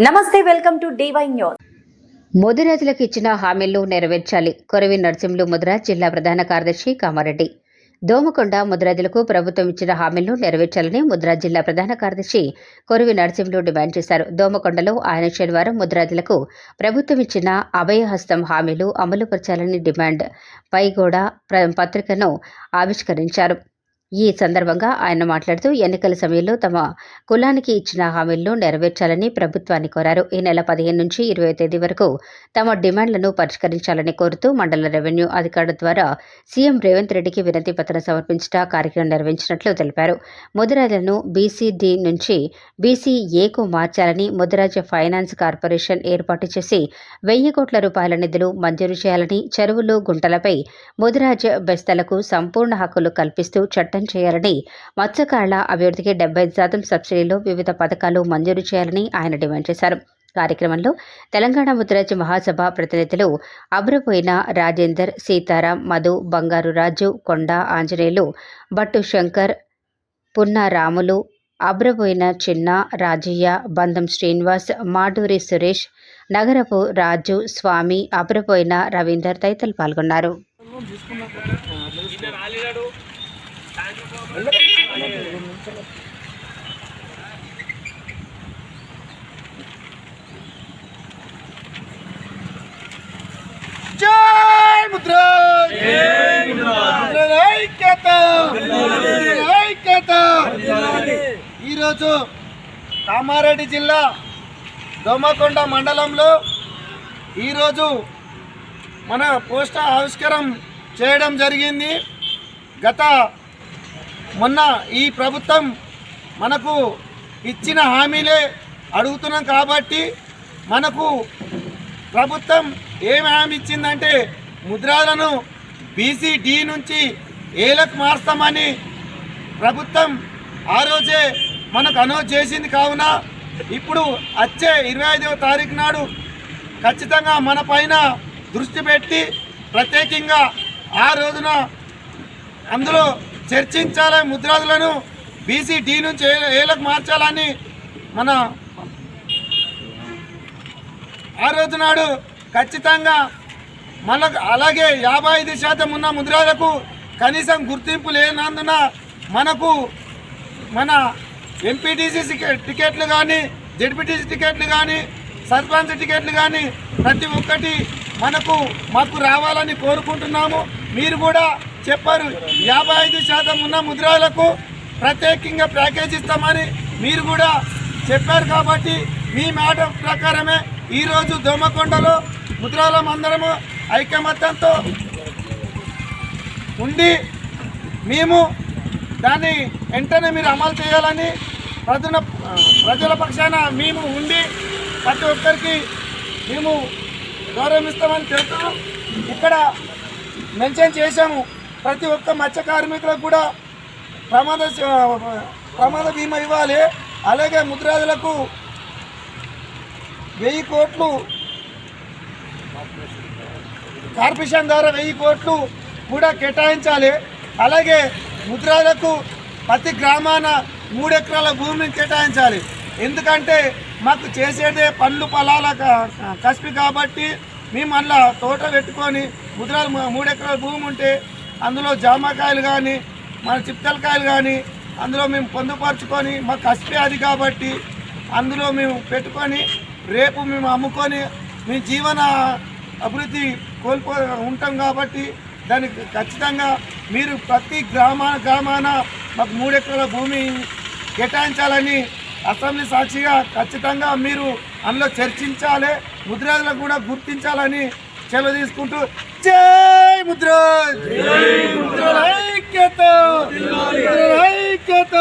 నమస్తే welcome to DY news. ముదిరాజులకు ఇచ్చిన హామీలు నెరవేర్చాలి. కొరవి నరసింహులు ముదిరాజ్ జిల్లా ప్రధాన కార్యదర్శి కామారెడ్డి. దోమకొండ ముదిరాజులకు ప్రభుత్వం ఇచ్చిన హామీలు నెరవేర్చాలని ముదిరాజ్ జిల్లా ప్రధాన కార్యదర్శి కొరవి నరసింహులు డిమాండ్ చేశారు. దోమకొండలో ఆయన శనివారం ముదిరాజులకు ప్రభుత్వం ఇచ్చిన అభయహస్తం హామీలు అమలుపరచాలని డిమాండ్. పై కూడా పత్రికను ఆవిష్కరించారు. ఈ సందర్భంగా ఆయన మాట్లాడుతూ ఎన్నికల సమయంలో తమ కులానికి ఇచ్చిన హామీలను నెరవేర్చాలని ప్రభుత్వాన్ని కోరారు. ఈ నెల పదిహేను నుంచి ఇరవై తేదీ వరకు తమ డిమాండ్లను పరిష్కరించాలని కోరుతూ మండల రెవెన్యూ అధికారుల ద్వారా సీఎం రేవంత్ రెడ్డికి వినతి పత్రం సమర్పించట కార్యక్రమం నిర్వహించినట్లు తెలిపారు. ముదిరాజులను బీసీడీ నుంచి బీసీఏకు మార్చాలని ముదిరాజ ఫైనాన్స్ కార్పొరేషన్ ఏర్పాటు చేసి వెయ్యి కోట్ల రూపాయల నిధులు మంజూరు చేయాలని చెరువులు గుంటలపై ముదిరాజ బెస్తలకు సంపూర్ణ హక్కులు కల్పిస్తూ చట్టం చేయాలని మత్స్యకారుల అభివృద్ధికి డెబ్బై శాతం సబ్సిడీలో వివిధ పథకాలు మంజూరు చేయాలని ఆయన డిమాండ్ చేశారు. కార్యక్రమంలో తెలంగాణ ముద్రాజ్ మహాసభ ప్రతినిధులు అబ్రపోయిన రాజేందర్ సీతారాం మధు బంగారు రాజు కొండ ఆంజనేయులు భట్టు శంకర్ పున్న రాములు అబ్రపోయిన చిన్న రాజయ్య బంధం శ్రీనివాస్ మాడూరి సురేష్ నగరపు రాజు స్వామి అబ్రపోయిన రవీందర్ తదితరులు పాల్గొన్నారు. జై ఐక్యత! ఈరోజు కామారెడ్డి జిల్లా దోమకొండ మండలంలో ఈరోజు మన పోస్టర్ ఆవిష్కారం చేయడం జరిగింది. గత మొన్న ఈ ప్రభుత్వం మనకు ఇచ్చిన హామీలే అడుగుతున్నాం కాబట్టి మనకు ప్రభుత్వం ఏం హామీ ఇచ్చిందంటే ముద్రాలను బీసీ డి నుంచి ఏలకు మారుస్తామని ప్రభుత్వం ఆ రోజే మనకు అనౌన్స్ చేసింది కావున ఇప్పుడు వచ్చే ఇరవై ఐదవ తారీఖు నాడు ఖచ్చితంగా మన పైన దృష్టి పెట్టి ప్రత్యేకంగా ఆ రోజున అందులో చర్చించాలి ముద్రాదులను బీసీ డి నుంచి ఏలకు మార్చాలని మన ఆ రోజు నాడు ఖచ్చితంగా మనకు అలాగే యాభై ఐదు శాతం ఉన్న ముద్రాలకు కనీసం గుర్తింపు లేనందున మనకు మన ఎంపీటీసీ టికెట్లు కానీ జెడ్పీటీసీ టికెట్లు కానీ సర్పంచ్ టికెట్లు కానీ ప్రతి ఒక్కటి మనకు మాకు రావాలని కోరుకుంటున్నాము. మీరు కూడా చెప్పారు. యాభై ఐదు శాతం ఉన్న ముద్రాలకు ప్రత్యేకంగా ప్యాకేజ్ ఇస్తామని మీరు కూడా చెప్పారు కాబట్టి మీ మాట ప్రకారమే ఈరోజు దోమకొండలో ముద్రాలం అందరము ఐకమత్యంతో ఉండి మేము దాన్ని వెంటనే మీరు అమలు చేయాలని ప్రజల ప్రజల పక్షాన మేము ఉండి ప్రతి ఒక్కరికి మేము గౌరవిస్తామని చెప్తాము ఇక్కడ మెన్షన్ చేశాము. ప్రతి ఒక్క మత్స్య కార్మికులకు కూడా ప్రమాద ప్రమాద బీమా ఇవ్వాలి. అలాగే ముద్రాదులకు వెయ్యి కోట్లు కార్పొరేషన్ ద్వారా వెయ్యి కోట్లు కూడా కేటాయించాలి. అలాగే ముద్రాలకు ప్రతి గ్రామాన మూడు ఎకరాల భూమిని కేటాయించాలి. ఎందుకంటే మాకు చేసేదే పండ్లు పొలాల కసిపి కాబట్టి మేము అందులో తోట పెట్టుకొని ముద్రాలు మూడు ఎకరాల భూమి ఉంటే అందులో జామకాయలు కానీ మన చిత్తలకాయలు కానీ అందులో మేము పొందుపరుచుకొని మాకు కసిపి అది కాబట్టి అందులో మేము పెట్టుకొని రేపు మేము అమ్ముకొని మీ జీవన అభివృద్ధి కోల్పో ఉంటాం కాబట్టి దానికి ఖచ్చితంగా మీరు ప్రతి గ్రామా గ్రామాన మాకు మూడెకరాల భూమి కేటాయించాలని అసెంబ్లీ సాక్షిగా ఖచ్చితంగా మీరు అందులో చర్చించాలి ముద్రాజులకు కూడా గుర్తించాలని సెలవు తీసుకుంటూ జై ముద్ర. ఐక్యత. ఐక్యత.